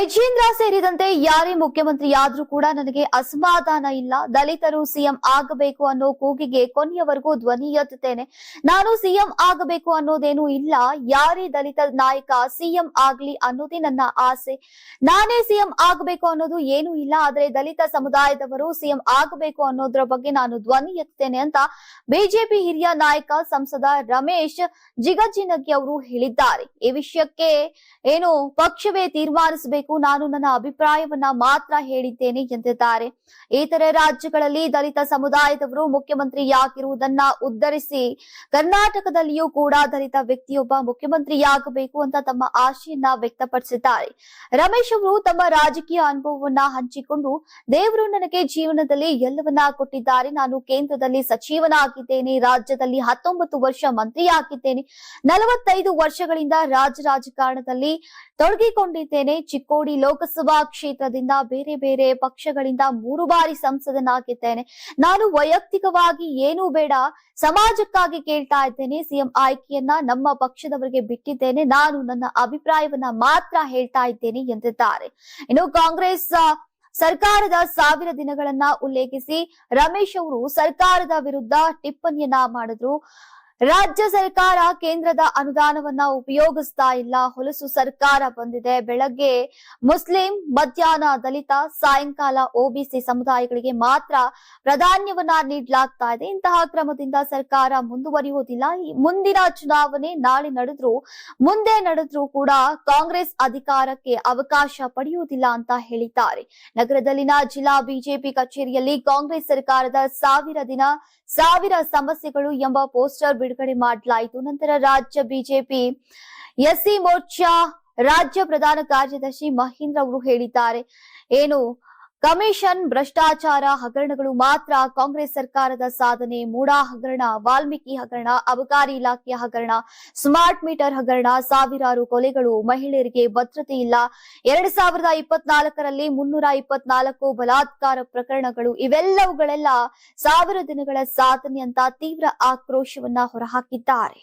ವೈಜೇಂದ್ರ ಸೇರಿದಂತೆ ಯಾರೇ ಮುಖ್ಯಮಂತ್ರಿಯಾದ್ರೂ ಕೂಡ ನನಗೆ ಅಸಮಾಧಾನ ಇಲ್ಲ. ದಲಿತರು ಸಿಎಂ ಆಗಬೇಕು ಅನ್ನೋ ಕೂಗಿಗೆ ಕೊನೆಯವರೆಗೂ ಧ್ವನಿ ಎತ್ತುತ್ತೇನೆ. ನಾನು ಸಿಎಂ ಆಗಬೇಕು ಅನ್ನೋದೇನೂ ಇಲ್ಲ. ಯಾರೇ ದಲಿತ ನಾಯಕ ಸಿಎಂ ಆಗ್ಲಿ ಅನ್ನೋದೇ ನನ್ನ ಆಸೆ. ನಾನೇ ಸಿಎಂ ಆಗಬೇಕು ಅನ್ನೋದು ಏನೂ ಇಲ್ಲ. ಆದ್ರೆ ದಲಿತ ಸಮುದಾಯದವರು ಸಿಎಂ ಆಗಬೇಕು ಅನ್ನೋದ್ರ ಬಗ್ಗೆ ನಾನು ಧ್ವನಿ ಎತ್ತುತ್ತೇನೆ ಅಂತ ಬಿಜೆಪಿ ಹಿರಿಯ ನಾಯಕ ಸಂಸದ ರಮೇಶ್ ಜಿಗಜಿನಗಿ ಅವರು ಹೇಳಿದ್ದಾರೆ. ಈ ವಿಷಯಕ್ಕೆ ಏನು ಪಕ್ಷವೇ ತೀರ್ಮಾನಿಸಬೇಕು ನಾನು ನನ್ನ ಅಭಿಪ್ರಾಯವನ್ನ ಮಾತ್ರ ಹೇಳಿದ್ದೇನೆ ಎಂದಿದ್ದಾರೆ. ಇತರೆ ರಾಜ್ಯಗಳಲ್ಲಿ ದಲಿತ ಸಮುದಾಯದವರು ಮುಖ್ಯಮಂತ್ರಿಯಾಗಿರುವುದನ್ನ ಉದ್ಧರಿಸಿ ಕರ್ನಾಟಕದಲ್ಲಿಯೂ ಕೂಡ ದಲಿತ ವ್ಯಕ್ತಿಯೊಬ್ಬ ಮುಖ್ಯಮಂತ್ರಿಯಾಗಬೇಕು ಅಂತ ತಮ್ಮ ಆಶೆಯನ್ನ ವ್ಯಕ್ತಪಡಿಸಿದ್ದಾರೆ. ರಮೇಶ್ ಅವರು ತಮ್ಮ ರಾಜಕೀಯ ಅನುಭವವನ್ನ ಹಂಚಿಕೊಂಡು ದೇವರು ನನಗೆ ಜೀವನದಲ್ಲಿ ಎಲ್ಲವನ್ನ ಕೊಟ್ಟಿದ್ದಾರೆ. ನಾನು ಕೇಂದ್ರದಲ್ಲಿ ಸಚಿವನಾಗಿದ್ದೇನೆ, ರಾಜ್ಯದಲ್ಲಿ ಹತ್ತೊಂಬತ್ತು ವರ್ಷ ಮಂತ್ರಿಯಾಗಿದ್ದೇನೆ. ನಲವತ್ತೈದು ವರ್ಷಗಳಿಂದ ರಾಜ್ಯ ರಾಜಕಾರಣದಲ್ಲಿ ತೊಡಗಿಕೊಂಡಿದ್ದೇನೆ. ಚಿಕ್ಕೋಡಿ ಲೋಕಸಭಾ ಕ್ಷೇತ್ರದಿಂದ ಬೇರೆ ಬೇರೆ ಪಕ್ಷಗಳಿಂದ ಮೂರು ಬಾರಿ ಸಂಸದನಾಗಿದ್ದೇನೆ. ನಾನು ವೈಯಕ್ತಿಕವಾಗಿ ಏನೂ ಬೇಡ, ಸಮಾಜಕ್ಕಾಗಿ ಕೇಳ್ತಾ ಇದ್ದೇನೆ. ಸಿಎಂ ಆಯ್ಕೆಯನ್ನ ನಮ್ಮ ಪಕ್ಷದವರಿಗೆ ಬಿಟ್ಟಿದ್ದೇನೆ. ನಾನು ನನ್ನ ಅಭಿಪ್ರಾಯವನ್ನ ಮಾತ್ರ ಹೇಳ್ತಾ ಇದ್ದೇನೆ ಎಂದಿದ್ದಾರೆ. ಇನ್ನು ಕಾಂಗ್ರೆಸ್ ಸರ್ಕಾರದ ಸಾವಿರ ದಿನಗಳನ್ನ ಉಲ್ಲೇಖಿಸಿ ರಮೇಶ್ ಅವರು ಸರ್ಕಾರದ ವಿರುದ್ಧ ಟಿಪ್ಪಣಿಯನ್ನ ಮಾಡಿದ್ರು. ರಾಜ್ಯ ಸರ್ಕಾರ ಕೇಂದ್ರದ ಅನುದಾನವನ್ನ ಉಪಯೋಗಿಸ್ತಾ ಇಲ್ಲ. ಹೊಲಸು ಸರ್ಕಾರ ಬಂದಿದೆ. ಬೆಳಗ್ಗೆ ಮುಸ್ಲಿಂ, ಮಧ್ಯಾಹ್ನ ದಲಿತ, ಸಾಯಂಕಾಲ ಒಬಿಸಿ ಸಮುದಾಯಗಳಿಗೆ ಮಾತ್ರ ಪ್ರಾಧಾನ್ಯವನ್ನ ನೀಡಲಾಗ್ತಾ ಇದೆ. ಇಂತಹ ಕ್ರಮದಿಂದ ಸರ್ಕಾರ ಮುಂದುವರಿಯುವುದಿಲ್ಲ. ಮುಂದಿನ ಚುನಾವಣೆ ನಾಳೆ ನಡೆದ್ರು, ಮುಂದೆ ನಡೆದ್ರೂ ಕೂಡ ಕಾಂಗ್ರೆಸ್ ಅಧಿಕಾರಕ್ಕೆ ಅವಕಾಶ ಪಡೆಯುವುದಿಲ್ಲ ಅಂತ ಹೇಳಿದ್ದಾರೆ. ನಗರದಲ್ಲಿನ ಜಿಲ್ಲಾ ಬಿಜೆಪಿ ಕಚೇರಿಯಲ್ಲಿ ಕಾಂಗ್ರೆಸ್ ಸರ್ಕಾರದ ಸಾವಿರ ದಿನ ಸಾವಿರ ಸಮಸ್ಯೆಗಳು ಎಂಬ ಪೋಸ್ಟರ್ ಬಿಡುಗಡೆ ಮಾಡಲಾಯಿತು. ನಂತರ ರಾಜ್ಯ ಬಿಜೆಪಿ, ಎಸ್ಸಿ ಮೋರ್ಚಾ, ರಾಜ್ಯ ಪ್ರಧಾನ ಕಾರ್ಯದರ್ಶಿ ಮಹೇಂದ್ರ ಅವರು ಹೇಳಿದ್ದಾರೆ. ಏನು ಕಮಿಷನ್ ಭ್ರಷ್ಟಾಚಾರ ಹಗರಣಗಳು ಮಾತ್ರ ಕಾಂಗ್ರೆಸ್ ಸರ್ಕಾರದ ಸಾಧನೆ. ಮೂಡಾ ಹಗರಣ, ವಾಲ್ಮೀಕಿ ಹಗರಣ, ಅಬಕಾರಿ ಇಲಾಖೆಯ ಹಗರಣ, ಸ್ಮಾರ್ಟ್ ಮೀಟರ್ ಹಗರಣ, ಸಾವಿರಾರು ಕೊಲೆಗಳು. ಮಹಿಳೆಯರಿಗೆ ಭದ್ರತೆ ಇಲ್ಲ. ಎರಡ್ ಸಾವಿರದ ಇಪ್ಪತ್ನಾಲ್ಕರಲ್ಲಿ ಮುನ್ನೂರ ಇಪ್ಪತ್ನಾಲ್ಕು ಬಲಾತ್ಕಾರ ಪ್ರಕರಣಗಳು. ಇವೆಲ್ಲವುಗಳೆಲ್ಲ ಸಾವಿರ ದಿನಗಳ ಸಾಧನೆ ಅಂತ ತೀವ್ರ ಆಕ್ರೋಶವನ್ನ ಹೊರಹಾಕಿದ್ದಾರೆ.